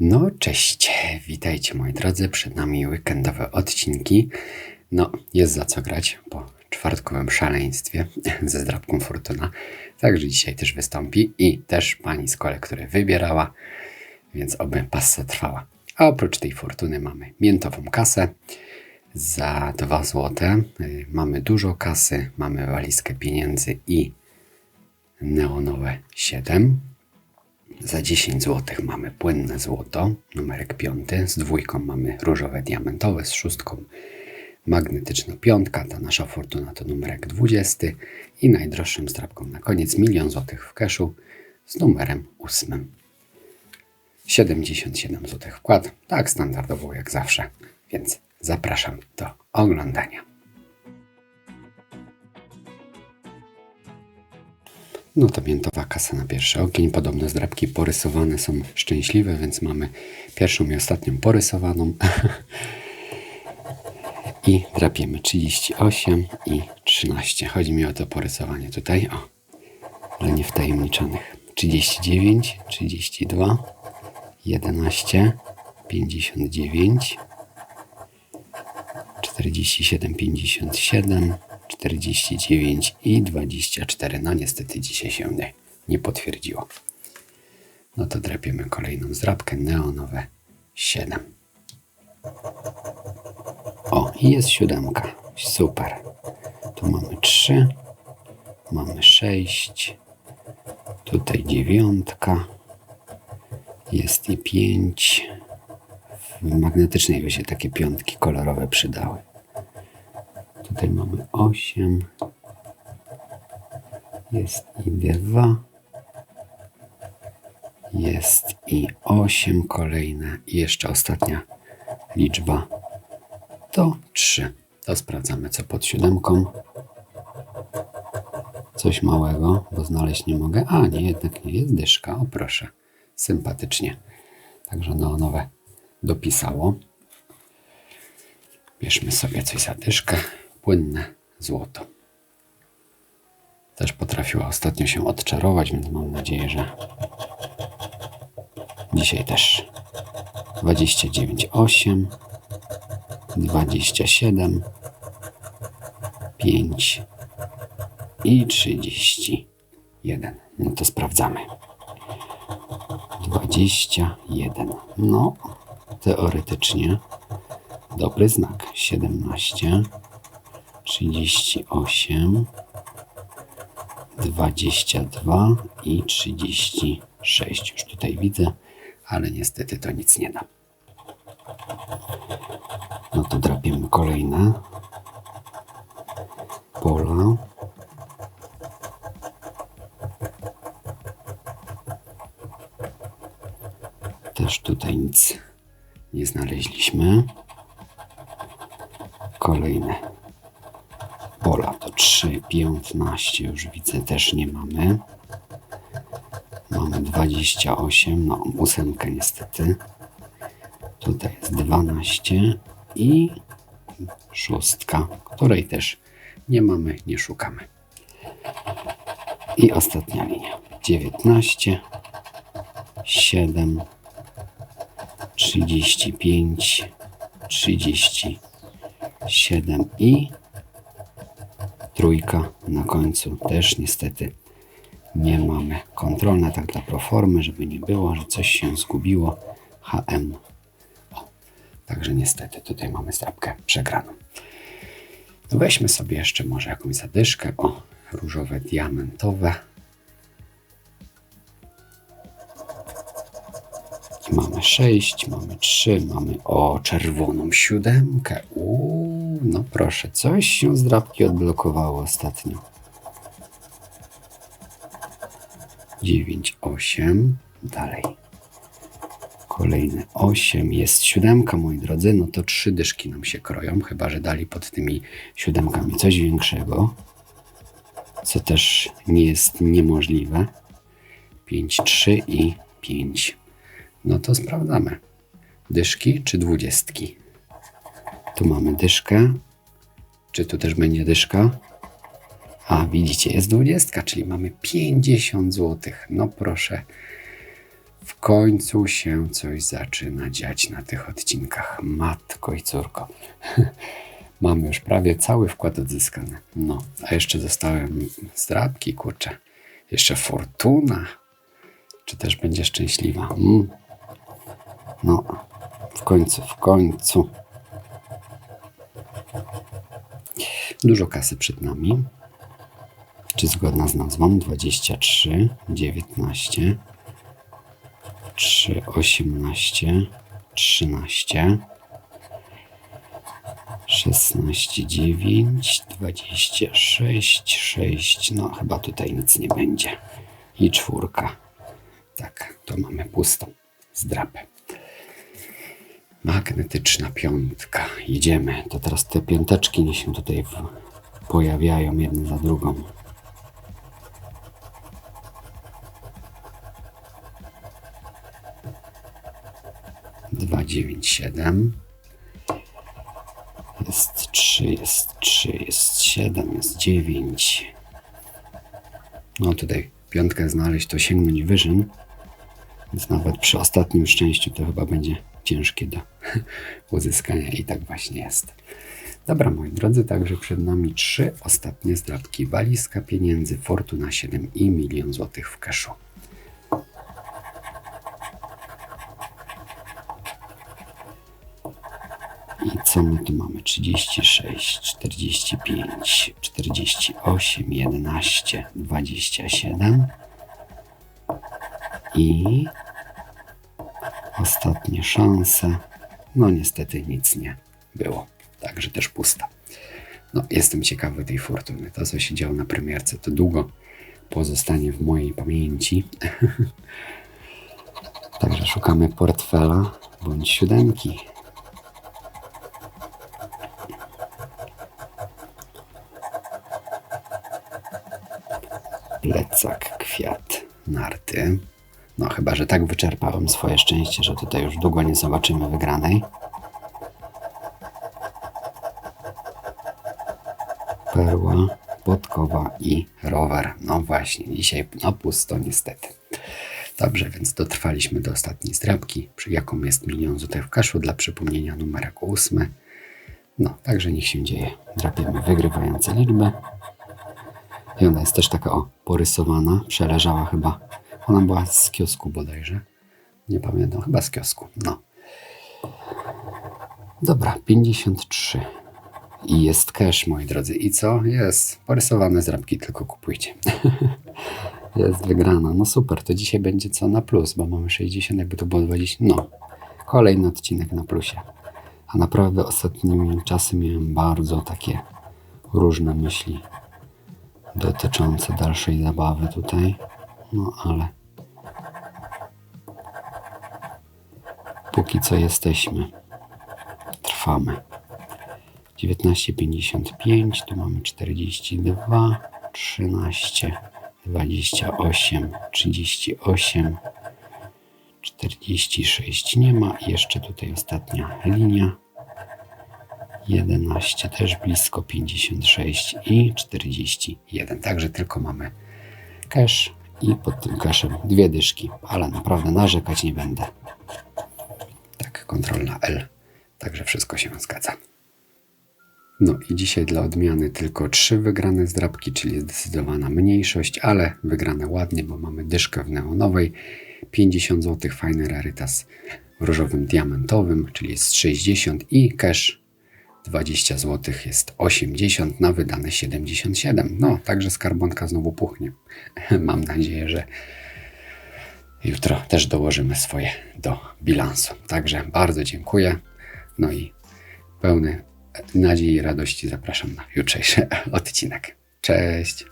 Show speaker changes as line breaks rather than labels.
No, cześć, witajcie moi drodzy, przed nami weekendowe odcinki. No, jest za co grać po czwartkowym szaleństwie ze zdrabką Fortuna, także dzisiaj też wystąpi i też pani z kole, które wybierała, więc oby passa trwała. A oprócz tej Fortuny mamy miętową kasę za 2 zł, Y, mamy dużo kasy, mamy walizkę pieniędzy i neonowe 7. Za 10 zł mamy płynne złoto, numerek 5. Z dwójką mamy różowe diamentowe, z szóstką magnetyczna piątka. Ta nasza fortuna to numerek 20. I najdroższym strapką na koniec milion złotych w keszu z numerem 8. 77 zł wkład, tak standardowo jak zawsze, więc zapraszam do oglądania. No to miętowa kasa na pierwszy ogień. Podobno zdrabki porysowane są szczęśliwe, więc mamy pierwszą i ostatnią porysowaną. I drapiemy 38 i 13. Chodzi mi o to porysowanie tutaj. O, dla niewtajemniczonych. 39, 32, 11, 59, 47, 57, 49 i 24. No niestety dzisiaj się nie, nie potwierdziło. No to drapiemy kolejną zdrabkę neonowe 7. O, i jest siódemka. Super. Tu mamy 3, mamy 6, tutaj dziewiątka, jest i 5. W magnetycznej by się takie piątki kolorowe przydały. Tutaj mamy 8. Jest i 2. Jest i 8 kolejne. I jeszcze ostatnia liczba to 3. To sprawdzamy co pod siódemką. Coś małego, bo znaleźć nie mogę. A nie, jednak nie jest dyszka. O proszę. Sympatycznie. Także no nowe dopisało. Bierzmy sobie coś za dyszkę. Płynne złoto. Też potrafiła ostatnio się odczarować, więc mam nadzieję, że dzisiaj też 29,8, 27, 5 i 31. No to sprawdzamy. 21. No, teoretycznie dobry znak. 17, 38, 22 i 36. Już tutaj widzę, ale niestety to nic nie da. No to drapiemy kolejne pola. Też tutaj nic nie znaleźliśmy. Kolejne pola to 3, 15 już widzę też nie mamy. Mamy 28, no ósemkę niestety. Tutaj jest 12 i szóstka, której też nie mamy, nie szukamy. I ostatnia linia. 19, 7, 35, 37 i trójka na końcu też niestety nie mamy. Kontrolne tak dla proformy, żeby nie było, że coś się zgubiło. HM. O, także niestety tutaj mamy strapkę przegraną. No weźmy sobie jeszcze może jakąś zadyszkę. O, różowe, diamentowe. Mamy 6, mamy 3, mamy o czerwoną siódemkę. Uuu, no proszę, coś się z drapki odblokowało ostatnio. 9, 8, dalej. Kolejne 8, jest siódemka, moi drodzy. No to trzy dyszki nam się kroją, chyba że dali pod tymi siódemkami coś większego, co też nie jest niemożliwe. 5, 3 i 5. No to sprawdzamy. Dyszki czy dwudziestki? Tu mamy dyszkę. Czy tu też będzie dyszka? A widzicie, jest dwudziestka, czyli mamy 50 zł. No proszę. W końcu się coś zaczyna dziać na tych odcinkach. Matko i córko. Mamy już prawie cały wkład odzyskany. No, a jeszcze zostałem zdrabki, kurczę. Jeszcze fortuna. Czy też będzie szczęśliwa? Mm. No, w końcu, w końcu. Dużo kasy przed nami. Czy zgodna z nazwą? 23, 19, 3, 18, 13, 16, 9, 26, 6. No, chyba tutaj nic nie będzie. I czwórka. Tak, to mamy pustą zdrapę. Magnetyczna piątka. Jedziemy. To teraz te piąteczki nie się tutaj pojawiają jedna za drugą. Dwa, dziewięć, siedem. Jest trzy, jest trzy, jest siedem, jest dziewięć. No tutaj piątkę znaleźć to sięgnąć wyżyn. Więc nawet przy ostatnim szczęściu to chyba będzie ciężkie do uzyskania i tak właśnie jest. Dobra, moi drodzy, także przed nami trzy ostatnie zdrabki. Walizka pieniędzy, Fortuna 7 i milion złotych w cashu. I co my tu mamy? 36, 45, 48, 11, 27 i ostatnie szanse. No niestety nic nie było, także też pusta. No, jestem ciekawy tej fortuny. To, co się działo na premierce, to długo pozostanie w mojej pamięci. Także szukamy portfela bądź siódemki. Plecak, kwiat, narty. No chyba, że tak wyczerpałem swoje szczęście, że tutaj już długo nie zobaczymy wygranej. Perła, podkowa i rower. No właśnie, dzisiaj no pusto niestety. Dobrze, więc dotrwaliśmy do ostatniej zdrabki, przy jaką jest milion złotych w kaszu, dla przypomnienia numerek ósmy. No, także niech się dzieje. Drapiemy wygrywające liczby. I ona jest też taka o, porysowana, przeleżała chyba. Ona była z kiosku bodajże. Nie pamiętam, chyba z kiosku. No. Dobra, 53. I jest cash, moi drodzy. I co? Jest. Porysowane zrabki, tylko kupujcie. jest wygrana. No super, to dzisiaj będzie co na plus, bo mamy 60, jakby to było 20. No, kolejny odcinek na plusie. A naprawdę ostatnimi czasy miałem bardzo takie różne myśli dotyczące dalszej zabawy tutaj. No ale póki co jesteśmy. Trwamy. 19,55, tu mamy 42, 13, 28, 38, 46 nie ma. Jeszcze tutaj ostatnia linia. 11 też blisko 56 i 41. Także tylko mamy cash i pod tym cashem dwie dyszki, ale naprawdę narzekać nie będę. Kontrolna L. Także wszystko się zgadza. No i dzisiaj dla odmiany tylko trzy wygrane zdrabki, czyli zdecydowana mniejszość, ale wygrane ładnie, bo mamy dyszkę w neonowej, 50 zł, fajny rarytas w różowym diamentowym, czyli jest 60 i cash 20 zł jest 80 na wydane 77. No, także skarbonka znowu puchnie. Mam nadzieję, że jutro też dołożymy swoje do bilansu. Także bardzo dziękuję. No i pełny nadziei i radości zapraszam na jutrzejszy odcinek. Cześć!